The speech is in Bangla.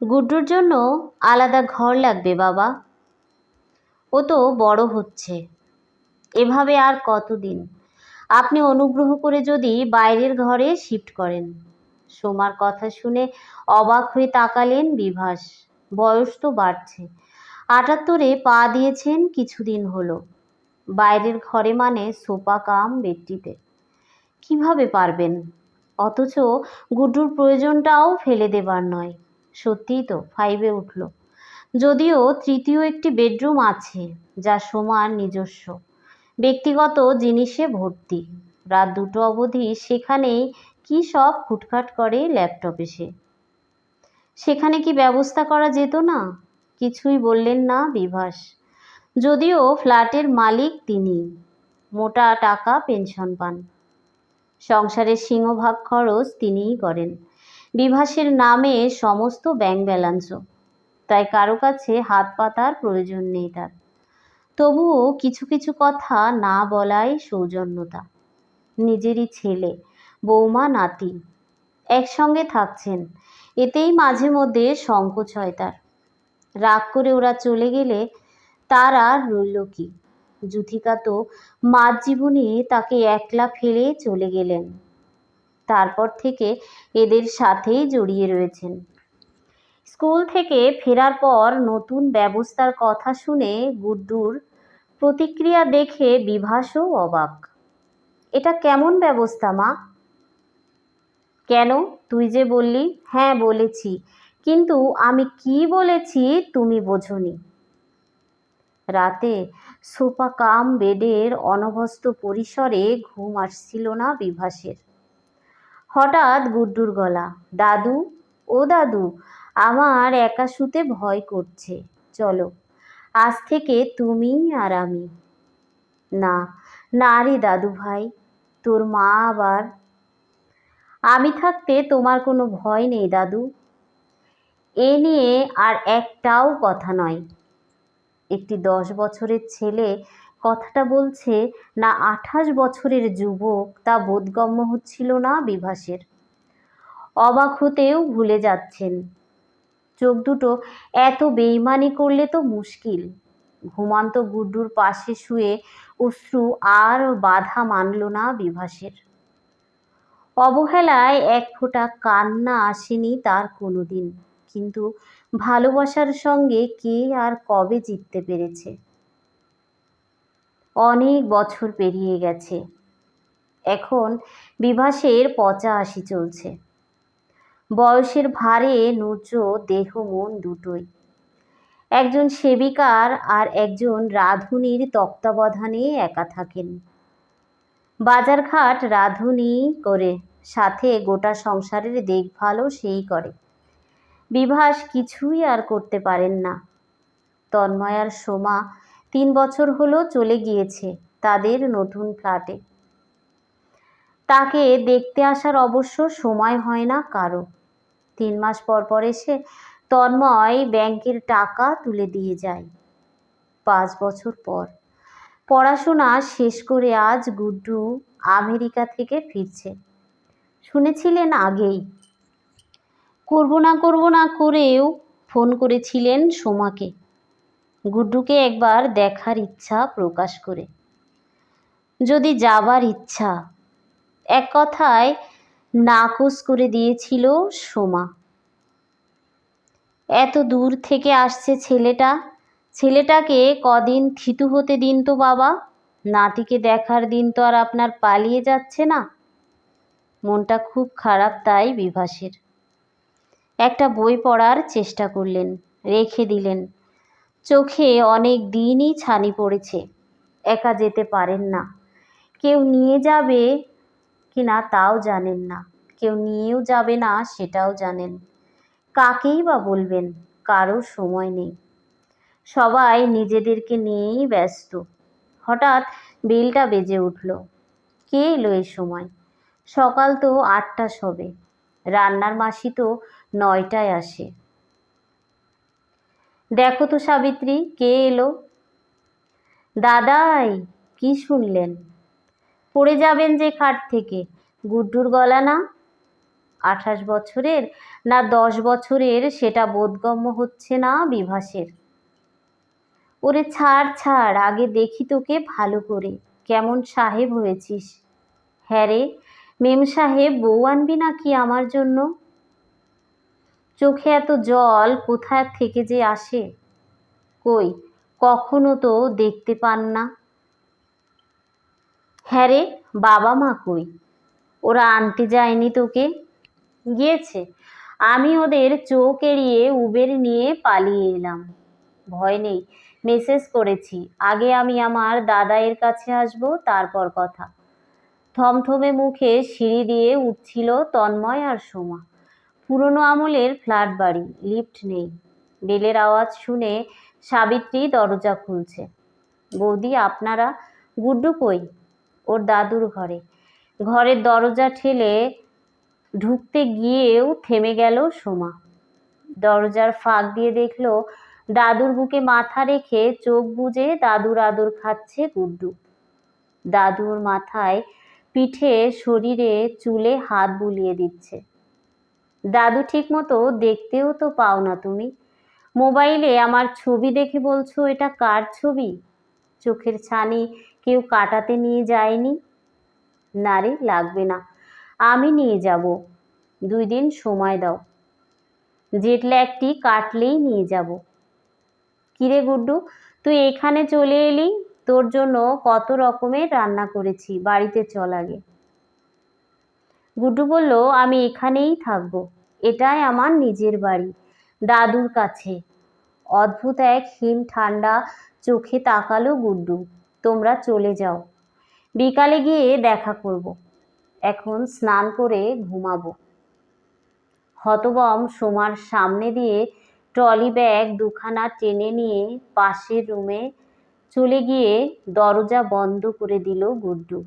গুড্ডুর জন্য আলাদা ঘর লাগবে, বাবা। ও তো বড় হচ্ছে। এভাবে আর কতদিন? আপনি অনুগ্রহ করে যদি বাইরের ঘরে শিফট করেন। সোমার কথা শুনে অবাক হয়ে তাকালেন বিভাস। বয়স তো বাড়ছে। আটাত্তরে পা দিয়েছেন কিছুদিন হলো। বাইরের ঘরে মানে সোপা কাম বেডটিতে কীভাবে পারবেন? অথচ গুড্ডুর প্রয়োজনটাও ফেলে দেবার নয়। সত্যিই তো ফাইভে উঠল। যদিও তৃতীয় একটি বেডরুম আছে, যা সোমার নিজস্ব। ব্যক্তিগত জিনিসে ভর্তি। রাত দুটো অবধি সেখানেই কি সব খুটখাট করে ল্যাপটপে সে। সেখানে কি ব্যবস্থা করা যেত না? কিছুই বললেন না বিভাস। যদিও ফ্ল্যাটের মালিক তিনি, মোটা টাকা পেনশন পান। সংসারের সিংহভাগ খরচ তিনিই করেন। বিভাসের নামে সমস্ত ব্যাংক ব্যালেন্সও তাই কারও কাছে হাত পাতার প্রয়োজন নেই তার। তবুও কিছু কিছু কথা না বলাই সৌজন্যতা। নিজেরই ছেলে, বৌমা, নাতি একসঙ্গে থাকছেন। এতেই মাঝে মধ্যে সংকোচ হয় তার। রাগ করে ওরা চলে গেলে তার আর রইল কি? যুথিকা তো মাঝ জীবনে তাকে একলা ফেলে চলে গেলেন। তারপর থেকে এদের সাথেই জড়িয়ে রয়েছেন। স্কুল থেকে ফেরার পর নতুন ব্যবস্থার কথা শুনে গুড্ডুর প্রতিক্রিয়া দেখে বিভাসও অবাক। এটা কেমন ব্যবস্থা, মা? কেন? তুই যে বললি হ্যাঁ বলেছি। কিন্তু আমি কি বলেছি তুমি বোঝনি। রাতে সোফা কাম বেডের অনভস্ত পরিসরে ঘুম আসছিল না বিভাসের। হঠাৎ গুড্ডুর গলা, দাদু, ও দাদু, আমার একা শুতে ভয় করছে, চলো, আজ থেকে তুমি আর আমি। না না রে দাদু ভাই, তোর মা আবার? আমি থাকতে তোমার কোনো ভয় নেই দাদু। এ নিয়ে আর একটাও কথা নয়। একটি দশ বছরের ছেলে কথাটা বলছে, না আঠাশ বছরের যুবক, তা বোধগম্য হচ্ছিল না বিভাসের। অবাক হতেও ভুলে যাচ্ছেন। চোখ দুটো এত বেইমানি করলে তো মুশকিল। ঘুমান্ত গুড্ডুর পাশে শুয়ে অশ্রু আর বাধা মানল না বিভাসের। অবহেলায় এক ফোঁটা কান্না আসেনি তার কোনো দিন কিন্তু ভালোবাসার সঙ্গে কে আর কবে জিততে পেরেছে? অনেক বছর পেরিয়ে গেছে। এখন বিভাসের পঁচাশি চলছে। বয়সের ভারে নুর্য দেহ, মন দুটোই। একজন সেবিকার আর একজন রাঁধুনির তত্ত্বাবধানে একা থাকেন। বাজারঘাট রাঁধুনি করে সাথে গোটা সংসারের দেখভালও সেই করে। বিভাস কিছুই আর করতে পারেন না। তন্ময়ার সোমা তিন বছর হলো চলে গিয়েছে তাদের নতুন ফ্ল্যাটে। তাকে দেখতে আসার অবশ্য সময় হয় না কারও। তিন মাস পর পর এসে তন্ময় ব্যাংকের টাকা তুলে দিয়ে যায়। পাঁচ বছর পর। পড়াশোনা শেষ করে আজ গুড্ডু আমেরিকা থেকে ফিরছে। শুনেছিলেন আগেই। করব না করব না করেও ফোন করেছিলেন সোমাকে। গুড্ডুকে একবার দেখার ইচ্ছা প্রকাশ করে। যদি যাবার ইচ্ছা, এক কথায় নাকচ করে দিয়েছিল সোমা। এত দূর থেকে আসছে ছেলেটা, ছেলেটাকে কদিন থিতু হতে দিন তো বাবা, নাতিকে দেখার দিন তো আর আপনার পালিয়ে যাচ্ছে না। মনটা খুব খারাপ তাই বিভাসের। একটা বই পড়ার চেষ্টা করলেন, রেখে দিলেন। চোখে অনেক দিনই ছানি পড়েছে। একা যেতে পারেন না। কেউ নিয়ে যাবে কি না তাও জানেন না। কেউ নিয়েও যাবে না সেটাও জানেন। কাকেই বা বলবেন? কারও সময় নেই। সবাই নিজেদেরকে নিয়েই ব্যস্ত। হঠাৎ বেলটা বেজে উঠল। কে এলো এই সময়? সকাল তো আটটা সবে। রান্নার মাসি তো নয়টায় আসে। দেখো তো সাবিত্রী, কে এলো? দাদাই, কি শুনলেন? পড়ে যাবেন যে খাট থেকে। গুড্ডুর গলা না? আঠাশ বছরের না দশ বছরের সেটা বোধগম্য হচ্ছে না বিভাসের। ওরে ছাড় ছাড়, আগে দেখি তোকে ভালো করে। কেমন সাহেব হয়েছিস? হ্যাঁ রে, মেম সাহেব, বউ আনবি নাকি আমার জন্য? চোখে এত জল কোথা থেকে যে আসে? কই, কখনো তো দেখতে পান না। হ্যাঁ রে, বাবা মা কই? ওরা আনতে যায়নি তোকে? গিয়েছে। আমি ওদের চোখ এড়িয়ে উবের নিয়ে পালিয়ে এলাম। ভয় নেই, মেসেজ করেছি। আগে আমি আমার দাদাইয়ের কাছে আসব, তারপর কথা। থমথমে মুখে সিঁড়ি দিয়ে উঠছিল তন্ময় আর সোমা। পুরনো আমলের ফ্ল্যাট বাড়ি, লিফট নেই। বেলের আওয়াজ শুনে সাবিত্রী দরজা খুলছে। বৌদি, আপনারা গুড্ডু কই? ওর দাদুর ঘরে। ঘরের দরজা ঠেলে ঢুকতে গিয়েও থেমে গেল সোমা। দরজার ফাঁক দিয়ে দেখল, দাদুর বুকে মাথা রেখে চোখ বুজে দাদুর আদর খাচ্ছে গুড্ডু। দাদুর মাথায় পিঠে শরীরে চুলে হাত বুলিয়ে দিচ্ছে। দাদু ঠিক মতো দেখতেও তো পাও না তুমি। মোবাইলে আমার ছবি দেখে বলছো, এটা কার ছবি? চোখের ছানি কেউ কাটাতে নিয়ে যায়নি? না রে, লাগবে না। আমি নিয়ে যাব। দুই দিন সময় দাও। জেটলে একটি কাটলেই নিয়ে যাব। কিরে গুড্ডু, তুই এখানে চলে এলি? তোর জন্য কত রকমের রান্না করেছি, বাড়িতে চল আগে। গুড্ডু বলল, আমি এখানেই থাকব। এটাই আমার নিজের বাড়ি, দাদুর কাছে। অদ্ভুত এক হিম ঠান্ডা চোখে তাকালো গুড্ডু, তোমরা চলে যাও। বিকালে গিয়ে দেখা করব, এখন স্নান করে ঘুমাবো। হতবম সোমার সামনে দিয়ে ট্রলি ব্যাগ দুখানা টেনে নিয়ে পাশের রুমে চলে গিয়ে দরজা বন্ধ করে দিল গুড্ডু।